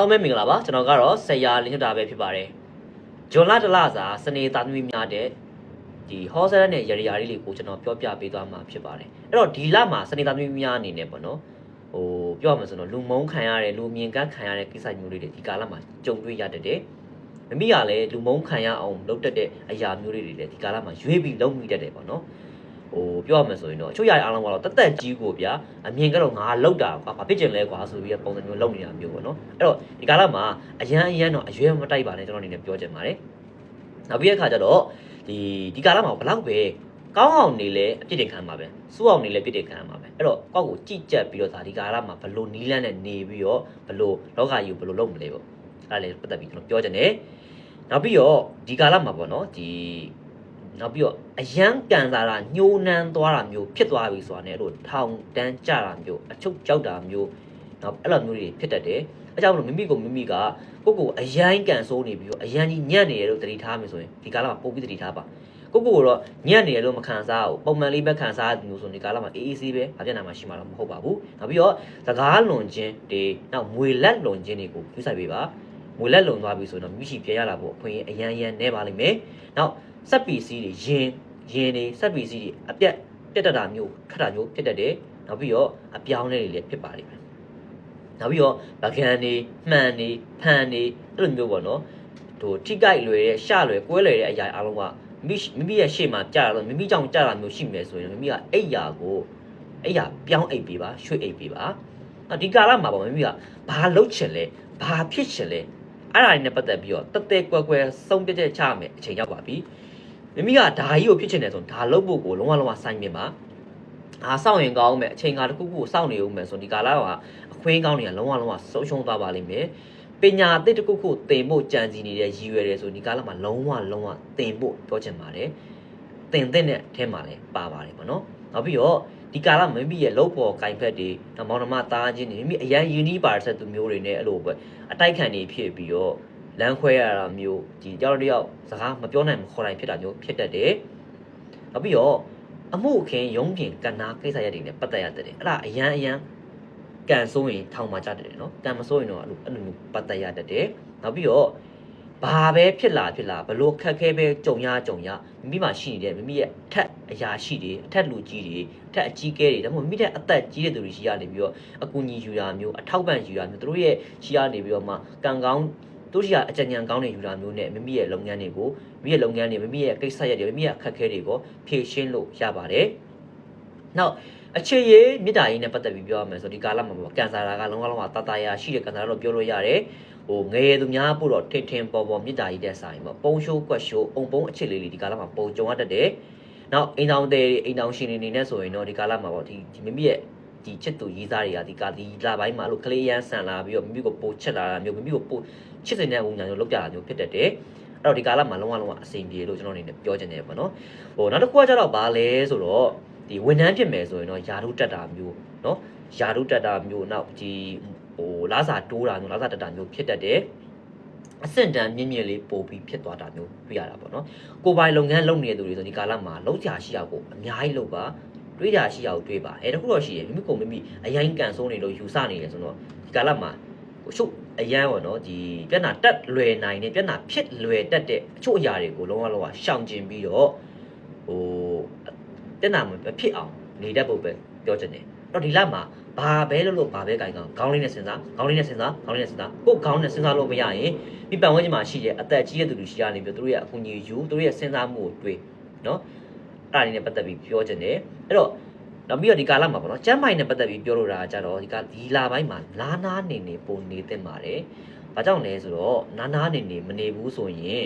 အားလုံးပဲမင်္ဂလာပါကျွန်တော်ကတော့ဆရာလင်းညွတ်တာပဲဖြစ်ပါတယ်ဂျွန်လာတလစာစနေသားသမီးများတဲ့ဒီဟောဆယ်နဲ့ရရရာလေးလေးကိုကျွန်တော်ပြောပြပေးသွားမှာဖြစ်ပါတယ်အဲ့တော့ဒီလမှာစနေသားသမီးများအနေနဲ့ပေါ့နော်ဟိုပြောရမှာဆိုတော့လူမုန်းခံရတယ်လူမြင်ကန်းခံရတဲ့ကိစ္စမျိုးလေးတွေဒီကာလမှာကြုံတွေ့ရတတ်တယ်မမိကလည်းလူမုန်းခံရအောင်လုပ်တတ်တဲ့အရာမျိုးလေးတွေလည်းဒီကာလမှာရွေးပြီးလုပ်မိတတ်တယ်ပေါ့နော် ဟိုပြောရမှာဆိုရင်တော့အချို့ຢာအားလုံးကတော့တသက်ကြီးကိုဗျာအမြင်ကတော့ငါလောက်တာကွာဘာဖြစ်ကျင်လဲကွာဆိုပြီးပုံစံမျိုးလုပ်နေတာမျိုးပေါ့နော်အဲ့တော့ဒီကာလမှာအရန်အရန်တော့အရွယ်မတိုက်ပါနဲ့ကျွန်တော်အနေနဲ့ပြောချင်ပါတယ်နောက်ပြီးတဲ့အခါကျတော့ဒီဒီကာလမှာဘလောက်ပဲကောင်းအောင်နေလဲအပြစ်တင်ခံမှာပဲစိုးအောင်နေလဲပြစ်တင်ခံမှာပဲအဲ့တော့ကောက်ကိုကြိကြက်ပြီးတော့ဒါဒီကာလမှာဘလို့နီးလန်းနဲ့နေပြီးတော့ဘလို့လောကကြီးကိုဘလို့လုပ်မလဲပေါ့အဲ့ဒါလည်းပတ်သက်ပြီးကျွန်တော်ပြောချင်တယ်နောက်ပြီးတော့ဒီကာလမှာပေါ့နော်ဒီ နောက်ပြီးတော့အယမ်းကန်စားတာညှိုးနှမ်းသွားတာမျိုးဖြစ်သွားပြီဆိုတာ ਨੇ အဲ့လိုထောင်တန်းကြတာမျိုးအချုပ်ကြောက်တာမျိုးနောက်အဲ့လိုမျိုးတွေဖြစ်တတ်တယ်အဲကြောင့်မလို့မိမိကိုမိမိကကိုယ့်ကိုယ်အယမ်းကန်ဆိုးနေပြီးတော့အယမ်းကြီးညံ့နေရလို့တတိထားမယ်ဆိုရင်ဒီကာလမှာပို့ပြီးတတိထားပါကိုယ့်ကိုယ်ကတော့ညံ့နေရလို့မခံစားဘူးပုံမှန်လေးပဲခံစားရမျိုးဆိုဒီကာလမှာအေးအေးဆေးပဲဘာပြဿနာမှရှိမှာတော့မဟုတ်ပါဘူးနောက်ပြီးတော့စကားလွန်ခြင်းတွေနောက်မွေလက်လွန်ခြင်းတွေကိုပြုဆိုင်ပေးပါမွေလက်လွန်သွားပြီဆိုရင်တော့မိရှိပြရလာဖို့အခွင့်အရေးအရန်အရန်နဲပါလိမ့်မယ်နောက် စက်ပီစီးတွေရင်ရင်တွေစက်ပီစီးတွေအပြက်ပြတ်တတ်တာမျိုးခတ်တာမျိုးဖြစ်တတ်တယ်နောက်ပြီးတော့အပြောင်းအလဲတွေလည်းဖြစ်ပါလိမ့်မယ်နောက်ပြီးတော့ဗကန်တွေမှန်တွေဖန်တွေအဲ့လိုမျိုးပေါ့နော်ဟိုထိကြိုက်လွယ်တဲ့ရှလွယ်ကွဲလွယ်တဲ့အရာအားလုံးကမိမိမိရဲ့ရှေ့မှာကြာတော့မိမိကြောင့်ကြာတာမျိုးရှိမယ်ဆိုရင်မိမိကအဲ့ရာကိုအဲ့ရာပြောင်းအိပ်ပေးပါရွှေ့အိပ်ပေးပါဒီကာလမှာပေါ့မိမိကဘာလုပ်ချင်လဲဘာဖြစ်ချင်လဲ အဲ့ဒါတွေနဲ့ပတ်သက်ပြီးတော့တသက်ကွယ်ကွယ်စုံပြချက်ချမယ်အချိန်ရောက်ပါပြီမိမိကဒါကြီးကိုဖြစ်ချင်တယ်ဆိုဒါလုပ်ဖို့ကိုလုံးဝလုံးဝစိုင်းမြင်ပါအာစောင့်ရင်ကောင်းမယ်အချိန်ကာတစ်ခုခုကိုစောင့်နေဦးမယ်ဆိုဒီကာလကအခွင့်ကောင်းတွေကလုံးဝလုံးဝဆုံးရှုံးသွားပါလိမ့်မယ်ပညာအသစ်တစ်ခုခုသင်ဖို့ကြံစည်နေတဲ့ရည်ရွယ်တယ်ဆိုဒီကာလမှာလုံးဝလုံးဝသင်ဖို့ပြောချင်ပါတယ်သင်တဲ့အထဲမှာလည်းပါပါတယ်ပေါ့နော်နောက်ပြီးတော့ ဒီကာလမိမိရဲ့လုပ်ပေါ်ကင်ဖက်တွေနောက်မောင်နှမသားချင်းတွေမိမိအရန်ယူနီပါဆက်သူမျိုးတွေနဲ့အဲ့လိုပဲအတိုက်ခံနေဖြစ်ပြီးတော့လမ်းခွဲရတာမျိုးဒီကြောက်တယောက်စကားမပြောနိုင်ခေါ်နိုင်ဖြစ်တာမျိုးဖြစ်တတ်တယ်နောက်ပြီးတော့အမှုအခင်းရုံးပြင်ကဏ္ဍကိစ္စရပ်တွေနဲ့ပတ်သက်ရတဲ့တယ်အဲ့ဒါအရန်အရန်ကန်ဆိုးရင်ထောင်မှာကြတတ်တယ်နော်ကန်မဆိုးရင်တော့အဲ့လိုအဲ့လိုမျိုးပတ်သက်ရတတ်တယ်နောက်ပြီးတော့ ဘာပဲဖြစ်လာဖြစ်လာဘလို့ခက်ခဲပဲကြုံရကြုံရမိမိမှာရှိနေတဲ့မိမိရဲ့အထက်အရာရှိတွေအထက်လူကြီးတွေအထက်အကြီးကဲတွေဒါမှမဟုတ်မိမိတဲ့အသက်ကြီးတဲ့သူတွေရှိရနေပြီးတော့အကူအညီယူတာမျိုးအထောက်ပံ့ယူတာမျိုးသူတို့ရဲ့ရှိရနေပြီးတော့မှကံကောင်းသူတို့ရှိရအကြံဉာဏ်ကောင်းတွေယူတာမျိုးနဲ့မိမိရဲ့လုပ်ငန်းတွေကိုမိမိရဲ့လုပ်ငန်းတွေမိမိရဲ့ကိစ္စရပ်တွေမိမိရဲ့အခက်အခဲတွေကိုဖြေရှင်းလို့ရပါတယ်။နောက်အခြေရေးမေတ္တာရေးနဲ့ပတ်သက်ပြီးပြောရမယ်ဆိုဒီကာလမှာပေါ့ကန်ဆာရာကလုံးဝလုံးဝတာတာယာရှိတဲ့ကန်ဆာရာလို့ပြောလို့ရတယ်။ ဟိုငယ်သူများပို့တော့ထင်ထင်ပေါ်ပေါ်မေတ္တာရေးတဲ့ဆိုင်ပေါ့ပုံရှိုးကွက်ရှိုးအုံပုံအခြေလေးလေးဒီကာလမှာပုံကြုံရတတ်တယ်။နောက်အိမ်တောင်တဲ့အိမ်တောင်ရှင်တွေနေနဲ့ဆိုရင်တော့ဒီကာလမှာပေါ့ဒီဒီမိမိရဲ့ဒီချစ်သူရေးသားတွေကဒီကာဒီလာပိုင်းမှာလို့ကလေးရန်ဆန်လာပြီးတော့မိမိကိုပို့ချစ်လာတာမျိုးမိမိကိုပို့ချစ်စင်တဲ့ဝညာမျိုးလောက်ကြတာမျိုးဖြစ်တတ်တယ်။အဲ့တော့ဒီကာလမှာလုံးဝလုံးဝအဆင်ပြေလို့ကျွန်တော်အနေနဲ့ပြောချင်တယ်ပေါ့နော်။ဟိုနောက်တစ်ခုကကျတော့ဘာလဲဆိုတော့ဒီဝန်ထမ်းဖြစ်မယ်ဆိုရင်တော့ယာတို့တက်တာမျိုးနော်ယာတို့တက်တာမျိုးနောက်ဒီ ဟိုလာစာတိုးတာမျိုးလာစာတက်တာမျိုးဖြစ်တတ်တယ်အဆင့်တန်းမြင့်မြင့်လေးပို့ပြီးဖြစ်သွားတာမျိုးတွေ့ရတာပေါ့နော်ကိုပိုင်လုပ်ငန်းလုပ်နေတဲ့သူတွေဆိုဒီကာလမှာလောက်ကြရှိရကိုအများကြီးလုပ်ပါတွေးကြရှိရကိုတွေးပါအဲတခုတော့ရှိရမိမိကိုမိမိအရင်ကန်ဆုံးနေလို့ယူဆနေတယ်ဆိုတော့ဒီကာလမှာဟိုရှုပ်အရန်ပေါ့နော်ဒီပြဿနာတက်လွယ်နိုင်တဲ့ပြဿနာဖြစ်လွယ်တတ်တဲ့အချို့အရာတွေကိုလုံးဝလုံးဝရှောင်ကျင်ပြီးတော့ဟိုတက်နာမဖြစ်အောင်နေတတ်ဖို့ပဲပြောချင်တယ် တော့ဒီလမှာဘာပဲလို့လို့ဘာပဲကြိုင်ကောင်ခေါင်းလေးနဲ့စဉ်းစားခေါင်းလေးနဲ့စဉ်းစားခေါင်းလေးနဲ့စဉ်းစားကိုယ်ခေါင်းနဲ့စဉ်းစားလို့မရရင်ဒီပတ်ဝန်းကျင်မှာရှိတဲ့အသက်ကြီးတဲ့သူတွေရှိရနေပြီးသူတို့ရဲ့အကူအညီယူသူတို့ရဲ့စဉ်းစားမှုကိုတွေးနော်အဲ့ဒါလေးနဲ့ပတ်သက်ပြီးပြောချင်တယ်အဲ့တော့နောက်ပြီးတော့ဒီကာလမှာပေါ့နော်ကျမ်းမိုင်နဲ့ပတ်သက်ပြီးပြောလို့တာကြတော့ဒီကဒီလာပိုင်းမှာနာနာနေနေပုံနေသင့်ပါတယ်။ဘာကြောင့်လဲဆိုတော့နာနာနေနေမနေဘူးဆိုရင်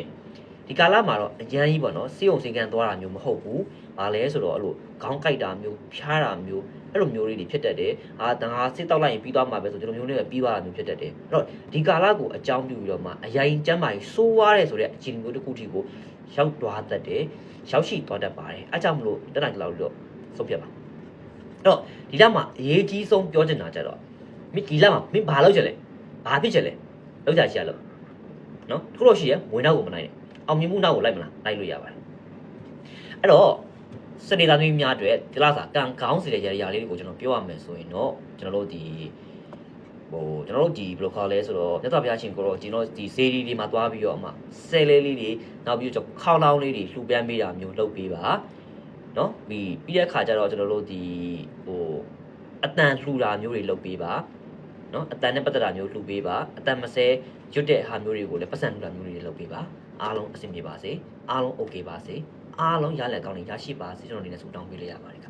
ဒီကာလမှာတော့အရန်ကြီးပေါ့နော်စီးုံစင်ကန်သွားတာမျိုးမဟုတ်ဘူး။ဘာလဲဆိုတော့အဲ့လိုခေါင်းကိုက်တာမျိုးဖြားတာမျိုးအဲ့လိုမျိုးလေးတွေဖြစ်တတ်တယ်။အာတငါစစ်တောက်လိုက်ရင်ပြီးသွားမှာပဲဆိုဒီလိုမျိုးလေးပဲပြီးသွားတာမျိုးဖြစ်တတ်တယ်။အဲ့တော့ဒီကာလကိုအကြောင်းပြုပြီးတော့မှအရင်ကျမ်းမာရေးစိုးွားတယ်ဆိုတဲ့အခြေအနေမျိုးတစ်ခုထိကိုရောက်သွားတတ်တယ်။ရောက်ရှိသွားတတ်ပါတယ်။အဲကြောင့်မလို့တက်နိုင်ကြလောက်လို့ဆုံးဖြတ်ပါ။အဲ့တော့ဒီလမှာအရေးကြီးဆုံးပြောချင်တာကြတော့မင်းဒီလမှာမင်းဘာလုပ်ချင်လဲ။ဘာဖြစ်ချင်လဲ။လောက်ကြရှိရလို့။နော်။ခုလို့ရှိရဝင်နောက်ကိုမနိုင်နဲ့။ အောင်မြင်မှုနောက်ကိုလိုက်မလား။လိုက်လို့ရပါတယ်။အဲ့တော့စနေသားသမီးများအတွက်ဒီလားစာကံကောင်းစေတဲ့ရရာလေးတွေကိုကျွန်တော်ပြောရမယ်ဆိုရင်တော့ကျွန်တော်တို့ဒီဟိုကျွန်တော်တို့ဒီဘယ်လိုခေါ်လဲဆိုတော့မြတ်စွာဘုရားရှင်ကိုတော့ကျွန်တော်ဒီစေဒီတွေမှာသွားပြီးတော့အမှဆယ်လေးလေးတွေနောက်ပြီးတော့ခေါင်းလောင်းလေးတွေလှူပန်းပေးတာမျိုးလုပ်ပေးပါနော်ပြီးပြီးတဲ့ခါကျတော့ကျွန်တော်တို့ဒီဟိုအတန်လှူတာမျိုးတွေလုပ်ပေးပါ နော်အတန်နဲ့ပတ်သက်တာမျိုးလှူပေးပါအတန်မဆဲရွတ်တဲ့ဟာမျိုးတွေကိုလည်းပတ်စံလှူတာမျိုးတွေလုပ်ပေးပါအားလုံးအဆင်ပြေပါစေအားလုံး okay ပါစေအားလုံးရလက်ကောင်းတွေရရှိပါစေကျွန်တော်အနေနဲ့ဆုတောင်းပေးလိုက်ရပါတယ်